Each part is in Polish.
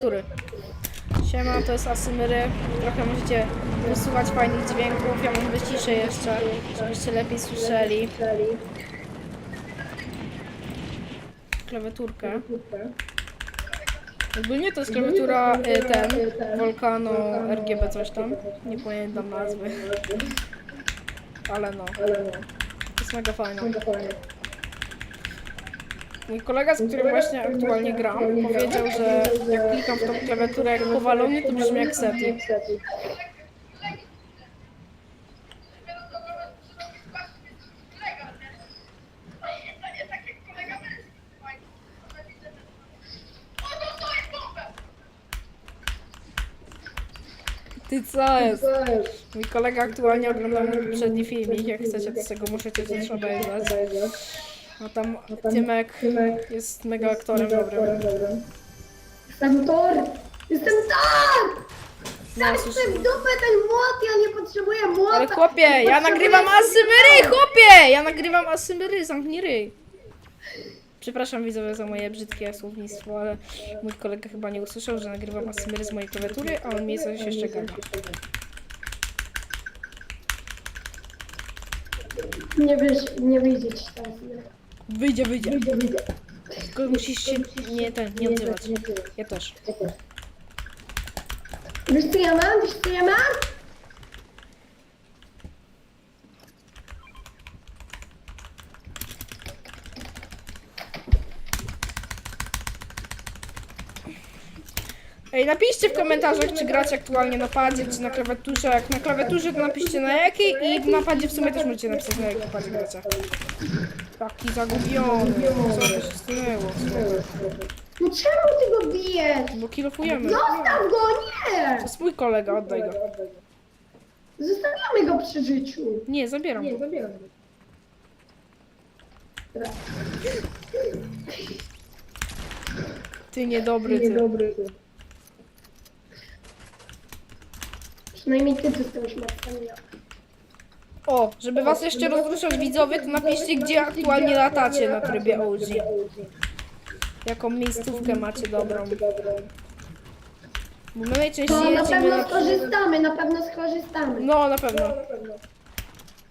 Który? Siema, to jest Asymyry. Trochę możecie wysłuchać fajnych dźwięków. Ja mam wyciszę jeszcze, żebyście lepiej słyszeli. Klawiaturkę. Ogólnie to jest klawiatura y, ten, Volcano RGB coś tam. Nie pamiętam nazwy. Ale no, to jest mega fajna. Mój kolega, z którym właśnie aktualnie gram, powiedział, że jak klikam w tą klawiaturę jak powalony, to brzmi jak sety. Ty co jest? Mój kolega aktualnie oglądał mój poprzedni filmik, jak chcecie to z tego możecie też obejrzeć. No tam Tymek jest mega aktorem dobrym. Jestem Thor! Jestem Thor! No, słyszę- w dupę ten młot, ja nie potrzebuję młota! Ale chłopie, ja nagrywam asymery, chłopie! Ja nagrywam asymery, zamknij ryj. Przepraszam widzowie za moje brzydkie słownictwo, ale mój kolega chyba nie usłyszał, że nagrywam asymery z mojej klawiatury, a on mi coś jeszcze gada. Nie wiesz, nie widzieć teraz. Wyjdzie, wyjdzie. Tylko musisz się nie, ten, nie odzywać. Ja też. Wiesz co ja mam? Wiesz co ja mam? Ej, napiszcie w komentarzach, czy gracie aktualnie na padzie, czy na klawiaturze. Jak na klawiaturze, to napiszcie na jakiej i na padzie w sumie też możecie napisać na jakiej padzie gracie. Taki zagubiony. Co to się stanęło? No czemu ty go bijesz? Bo kilofujemy. Zostaw go, nie! To jest mój kolega, oddaj go. Zostawiamy go przy życiu. Nie, zabieram go. zabieram go. Ty niedobry, ty. Dobry. Przynajmniej ty dostałeś Marcelina. O, żeby was jeszcze rozruszać widzowie, to napiszcie, gdzie aktualnie latacie na trybie OG. Jaką miejscówkę macie dobrą. Bo my najczęściej No na jedziemy pewno na... skorzystamy, na pewno skorzystamy. No, na pewno.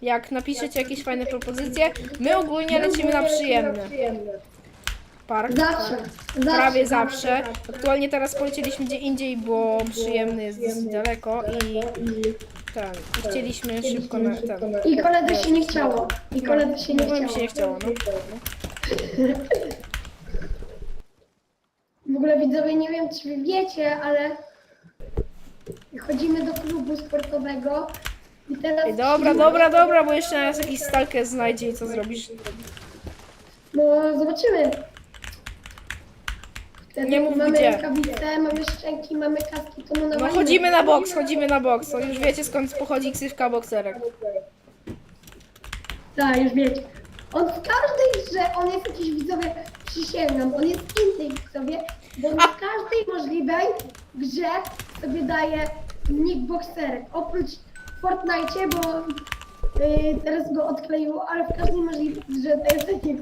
Jak napiszecie jakieś fajne propozycje, my ogólnie lecimy na przyjemny park. Zawsze. Prawie zawsze. Aktualnie teraz polecieliśmy gdzie indziej, bo przyjemny jest dosyć daleko i ten, chcieliśmy szybko na ten. I koledze się nie chciało. I koledze się nie No mi chciało. się nie chciało, no. W ogóle widzowie, nie wiem czy wy wiecie, ale chodzimy do klubu sportowego i teraz... Ej, dobra, dobra, dobra, bo jeszcze nas jakiś stalker znajdzie i co zrobisz? No zobaczymy. Wtedy Nie mów mamy gdzie. rękawice, mamy szczęki, mamy kaski, to mu No nawalimy. chodzimy na boks, chodzimy na boks. Już wiecie skąd pochodzi ksywka bokserek. Tak, już wiecie. On w każdej grze, on jest jakiś widzowie, przysięgam, on jest inny widzowie, bo on w każdej możliwej grze sobie daje nick boxerek. Oprócz w Fortnite, bo y, teraz go odkleiło, ale w każdej możliwej grze jest taki...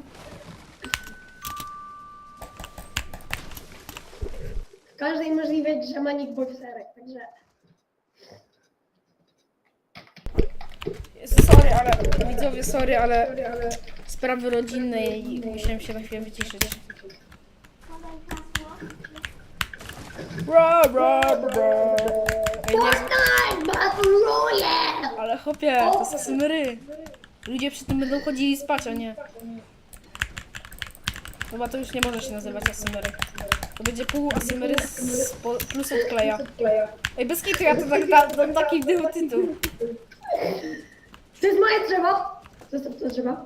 każdej możliwej grze ma nick boxerek, także... Sorry, ale widzowie, sorry, ale sprawy rodzinne i musiałem się na chwilę wyciszyć. Ra, ra, ra. Ej, nie, Fortnite Battle Royale! ale chłopie, to są symery. Ludzie przy tym będą chodzili spać, a nie. Chyba to już nie może się nazywać asymery. To będzie pół asymery z, po, plus odkleja. Ej, bez kitu, ja to tak da, dam taki był tytuł. To jest moje drzewo! Zostaw to drzewo.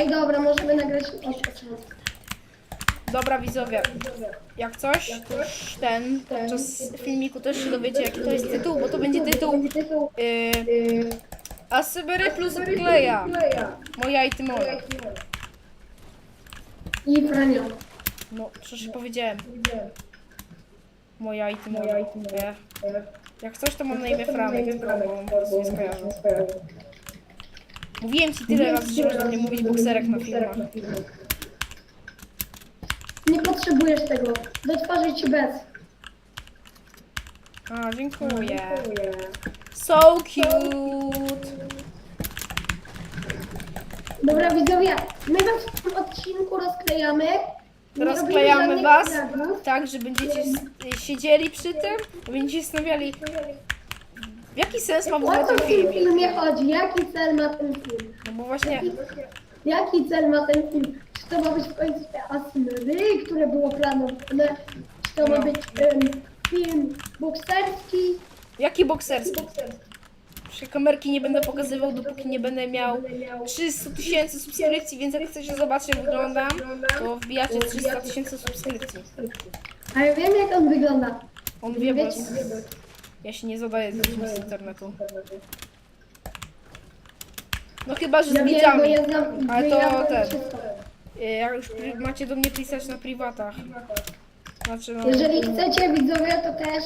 Ej, dobra, możemy nagrać od początku. Dobra widzowie, jak coś, to już ten, podczas filmiku też się dowiecie jaki to jest tytuł, bo to będzie tytuł yy, Asymery plus odkleja. Moja i ty moja. I Franio. No, przecież powiedziałem. Moja i ty moja. Ja- Jak coś, to mam na imię Franek, bo nie skojarzył. Mówiłem ci tyle razy, że można mnie mówić bokserek na filmach. Nie potrzebujesz tego. Do twarzy ci bez. A, dziękuję. So cute. Dobra widzowie, my was w tym odcinku rozklejamy. Nie robimy Rozklejamy żadnych was tak, że będziecie s- siedzieli przy tym będziecie się zastanawiali, jaki sens ma w ogóle O co ten w tym film. filmie chodzi? Jaki cel ma ten film? No bo właśnie, Jaki cel ma ten film? Czy to ma być w końcu te Asymery, które było planowane? Czy to ma No. być em, film bokserski? Jaki bokserski? Przecież kamerki nie będę pokazywał, dopóki nie będę miał 300 tysięcy subskrypcji, więc jak chcecie zobaczyć jak wyglądam, to wbijacie 300 tysięcy subskrypcji. A ja wiem jak on wygląda. On wie, bo Wiecie? ja się nie zadaję z z internetu. No chyba, że z Ja wiem, bo widzami. ja znam Ale ja to znam ten. wszystko. Y, Jak już pri- macie do mnie pisać na prywatach. Znaczy, no... Jeżeli chcecie widzowie, to też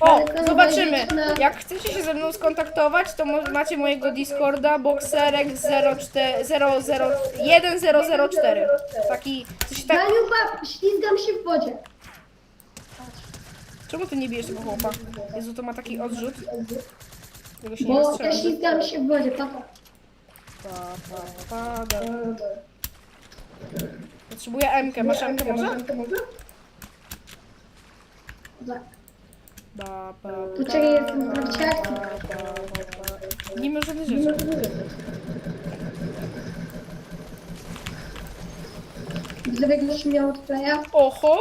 O, zobaczymy. Jak chcecie się ze mną skontaktować, to macie mojego Discorda boxerek 1004. Taki, coś tak... Daniu, ślizgam się w wodzie. Czemu ty nie bijesz tego chłopa? Jezu, to ma taki odrzut. Tego się nie Bo ja ślizgam się w wodzie, papa. Pa, pa, pa, da. Potrzebuję M-kę. Masz M-kę może? Tak. Poczekaj, jestem w trakcie akcji. Nie żadnych rzeczy. Widzowie, już miał odplaya. Oho!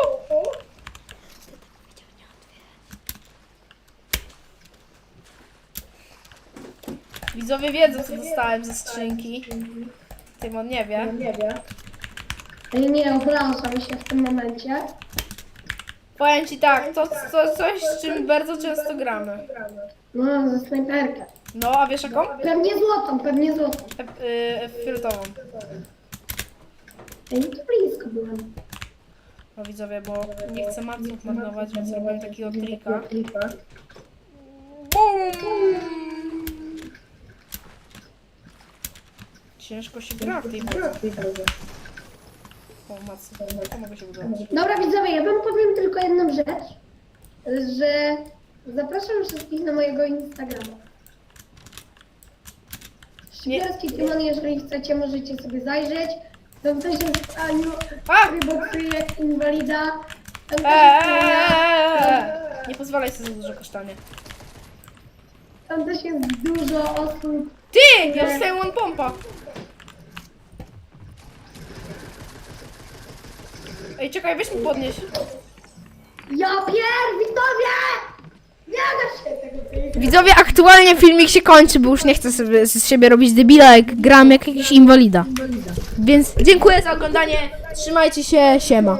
Widzowie wiedzą, co dostałem ze skrzynki. Tymon nie wie. Ale nie, obrażam się w tym momencie. Powiem ci tak, to, to coś, z czym bardzo często gramy. No, ze snajperkę. No, a wiesz jaką? Pewnie złotą, pewnie złotą. E, y, fioletową. Ej, tu blisko byłem. No widzowie, bo nie chcę maców marnować, więc robię takiego trika. Bum! Ciężko się gra w tej grze. To mogę się. Dobra, widzowie, ja wam powiem tylko jedną rzecz, że zapraszam wszystkich na mojego Instagrama. Szybierski Timon, jeżeli chcecie, możecie sobie zajrzeć. Tam też jest Aniu, A! który boksuje jak inwalida. Tam też jest moja, Eee! Nie pozwalaj sobie za dużo kasztanie. tam też jest dużo osób. Ty! Ja dostałem one pompa. Ej, czekaj, weź mi podnieś. Ja pier, widzowie! Nie da się tego Widzowie, aktualnie filmik się kończy, bo już nie chcę sobie z siebie robić debila, jak gram jak jakiś inwalida. Więc Dziękuję za oglądanie. Trzymajcie się, siema.